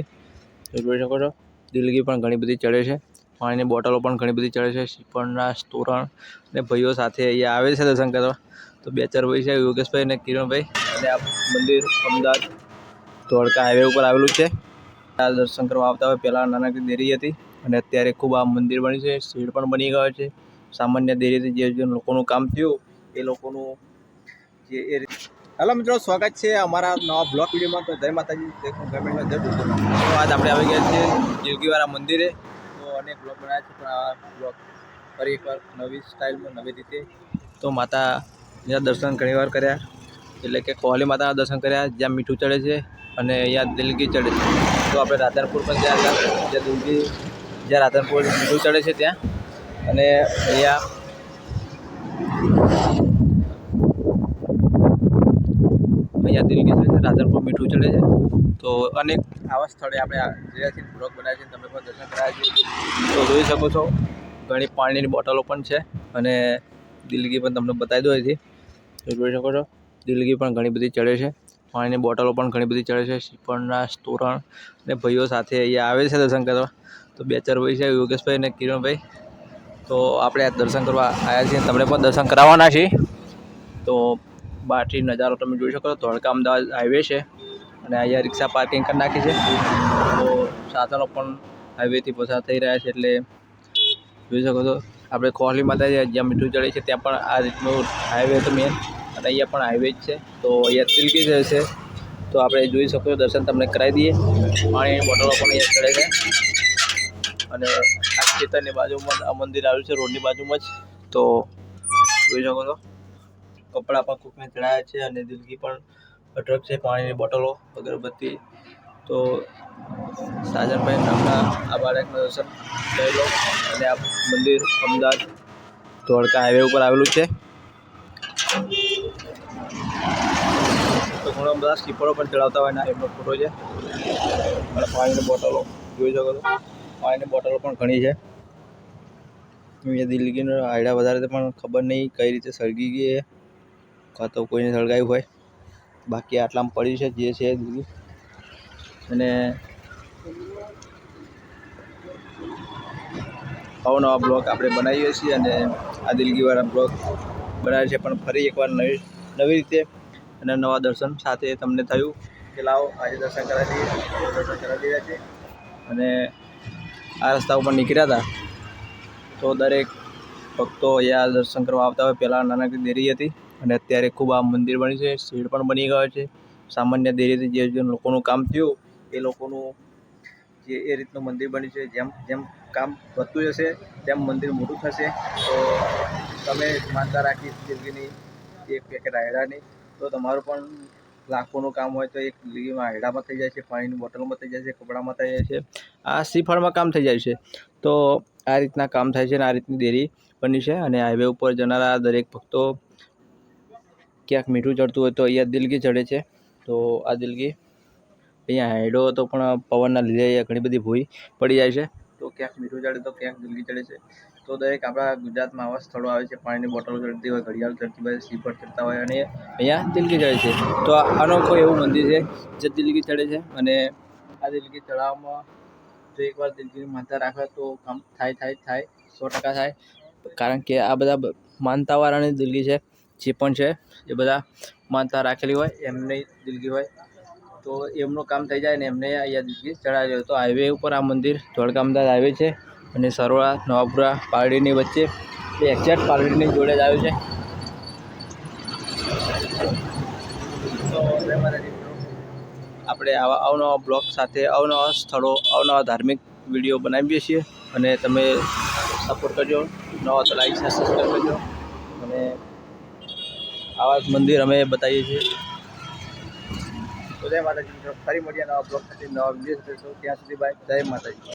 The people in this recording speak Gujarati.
જોઈ શકો છો. દિલગી પણ ઘણી બધી ચડે છે. પાણીની બોટલો પણ ઘણી બધી ચડે છે. શિપણના તોરણ અને ભાઈઓ સાથે અહીંયા આવે છે દર્શન કરવા. તો બે ચાર ભાઈ છે, યોગેશભાઈ અને કિરણભાઈ. અને આ મંદિર અમદાવાદ ધોળકા હાઈવે ઉપર આવેલું છે. આ દર્શન કરવા આવતા હોય પહેલાં નાનકડી દેરી હતી. અને અત્યારે ખૂબ આ મંદિર બન્યું છે. શેડ પણ બની ગયો છે. સામાન્ય દેરીથી જે લોકોનું કામ થયું, એ લોકોનું જે એ રીતે હેલો મિત્રો, સ્વાગત છે અમારા નવા બ્લોક વિડીયોમાં. તો જય માતાજી, જય ગવર્મેન્ટમાં જય તો આજ આપણે આવી ગયા છીએ જીલગીવાળા મંદિરે. તો અનેક બ્લોક બનાવ્યા છે, પણ આ બ્લોક ફરી એકવાર નવી સ્ટાઇલમાં, નવી રીતે. તો માતા દર્શન ઘણીવાર કર્યા, એટલે કે કોહલી માતાના દર્શન કર્યા, જ્યાં મીઠું ચડે છે અને અહીંયા દિલગી ચડે છે. તો આપણે રાધનપુર પણ હતા, જ્યાં દિલગી, જ્યાં રાધનપુર મીઠું ચડે છે ત્યાં. અને અહીંયા અહીંયા દિલગી છે રાધનપુર મીઠું ચડે છે. તો અનેક આવા સ્થળે આપણે ગયા છીએ બ્લોગ બનાવ્યા છે તમે પણ દર્શન કરાવ્યા છે. તો જોઈ શકો છો, ઘણી પાણીની બોટલો પણ છે અને દિલગી પણ તમને બતાવી દો અહીંથી. તો જોઈ શકો છો, દિલગી પણ ઘણી બધી ચડે છે. પાણીની બોટલો પણ ઘણી બધી ચડે છે. શિપણના તોરણ ને ભાઈઓ સાથે અહીંયા આવે છે દર્શન કરવા. તો બે ચાર ભાઈ છે, યોગેશભાઈ અને કિરણભાઈ. તો આપણે આ દર્શન કરવા આવ્યા છીએ. તમને પણ દર્શન કરાવવાના છીએ તો બહારથી નજારો તમે જોઈ શકો છો. ધોળકા અમદાવાદ હાઈવે છે અને અહીંયા રિક્ષા પાર્કિંગ કરી નાખી છે. તો સાધનો પણ હાઈવેથી પસાર થઈ રહ્યા છે એટલે જોઈ શકો છો. આપણે કોહલી માતા જ્યાં મીઠું ચડે છે ત્યાં પણ આ રીતનું હાઈવે તો મેન અને અહીંયા પણ હાઈવે જ છે. તો અહીંયા તિલકી જ છે, તો આપણે જોઈ શકો છો, દર્શન તમને કરાવી દઈએ. પાણીની બોટલો પણ અહીંયા ચડે છે. અને આ ખેતરની બાજુમાં આ મંદિર આવ્યું છે, રોડની બાજુમાં જ. તો જોઈ શકો છો. કપડાં પણ કૂકને ચડાયા છે અને દિલગી પણ અઢળક છે પાણીની બોટલો અગરબત્તી. તો સાજનભાઈ નામના આ બાળકના દર્શન કરી લો અને આ મંદિર અમદાવાદ ધોળકા હાઈવે ઉપર આવેલું છે. તો ઘણા બધા સ્લીપરો પણ ચડાવતા હોય એમનો ફોટો છે. અને પાણીની બોટલો જોઈ શકો છો. પાણીની બોટલો પણ ઘણી છે. અહીંયા દિલ્હીનો આઈડા વધારે પણ ખબર નહીં કઈ રીતે સળગી ગઈ કાં તો કોઈને સળગાવ્યું હોય. બાકી આટલામાં પડી છે, જે છે અને અવનવા બ્લોગ આપણે બનાવીએ છીએ અને આ દિલગીવાળા બ્લોગ બનાવે છે, પણ ફરી એકવાર નવી નવી રીતે. અને નવા દર્શન સાથે તમને થયું કે લાવો, આજે દર્શન કરાવી દઈએ, દર્શન કરાવી દીધા છે. અને આ રસ્તા ઉપર નીકળ્યા હતા. તો દરેક ભક્તો અહીંયા દર્શન કરવા આવતા હોય, પહેલાં નાનકડી દેરી હતી. અને અત્યારે ખૂબ આ મંદિર બન્યું છે, શેડ પણ બની ગયો છે. સામાન્ય જે જે લોકોનું કામ થયું, એ લોકોનું જે એ રીતનું મંદિર બન્યું છે. જેમ જેમ કામ વધતું જશે, તેમ મંદિર મોટું થશે. તો તમે માનતા રાખી જિંદગીની એક પેકેટ આયડાની તો તમારું પણ લાખોનું કામ હોય તો એક જિંદગીમાં આયડામાં થઈ જાય છે, પાણીની બોટલમાં થઈ જાય છે, કપડામાં થઈ જાય છે. આ શ્રીફળમાં કામ થઈ જાય છે. તો આ રીતના કામ થાય છે અને આ રીતની દેરી બની છે અને હાઈવે ઉપર જનારા દરેક ભક્તો ક્યાંક મીઠું ચડતું હોય તો અહીંયા દિલગી ચડે છે. તો આ દિલગી અહીંયા હેડો તો પણ પવનના લીધે અહીંયા ઘણી બધી ભૂઈ પડી જાય છે. તો ક્યાંક મીઠું ચડે તો ક્યાંક દિલગી ચડે છે. તો દરેક આપણા ગુજરાતમાં આવા સ્થળો આવે છે. પાણીની બોટલો ચડતી હોય, ઘડિયાળ ચડતી હોય શ્રીફળ ચડતા હોય અને અહીંયા દિલગી ચડે છે. તો આનો કોઈ એવું મંદિર છે જે દિલગી ચડે છે? અને આ દિલગી ચડાવવામાં જો એકવાર દિલગીની માનતા રાખે તો કામ થાય થાય થાય, સો ટકા થાય. કારણ કે આ બધા માનતાવાળાની દિલગી છે. જે પણ છે, એ બધા માનતા રાખેલી હોય, એમને દિલગી હોય, તો એમનું કામ થઈ જાય ને એમને અહીંયા દિલગી ચડાવી હોય તો હાઈવે ઉપર આ મંદિર ધોળકા અમદાવાદ હાઈવે છે અને સરોડા નવાપુરા, પારડીની વચ્ચે એ એક્ઝેક્ટ પારડીની જોડે જ આવ્યું છે. આપણે આવા અવનવા બ્લોગ સાથે, અવનવા સ્થળો, અવનવા ધાર્મિક વીડિયો બનાવીએ છીએ અને તમે સપોર્ટ કરજો. નવા તો લાઈક સબસ્ક્રાઈબ કરજો. અને આવા મંદિર અમે બતાવીએ છીએ. જય માતાજી ફરી મળીએ નવા બ્લોગ સાથે, નવા વીડિયો ત્યાં સુધી બાય જય માતાજી.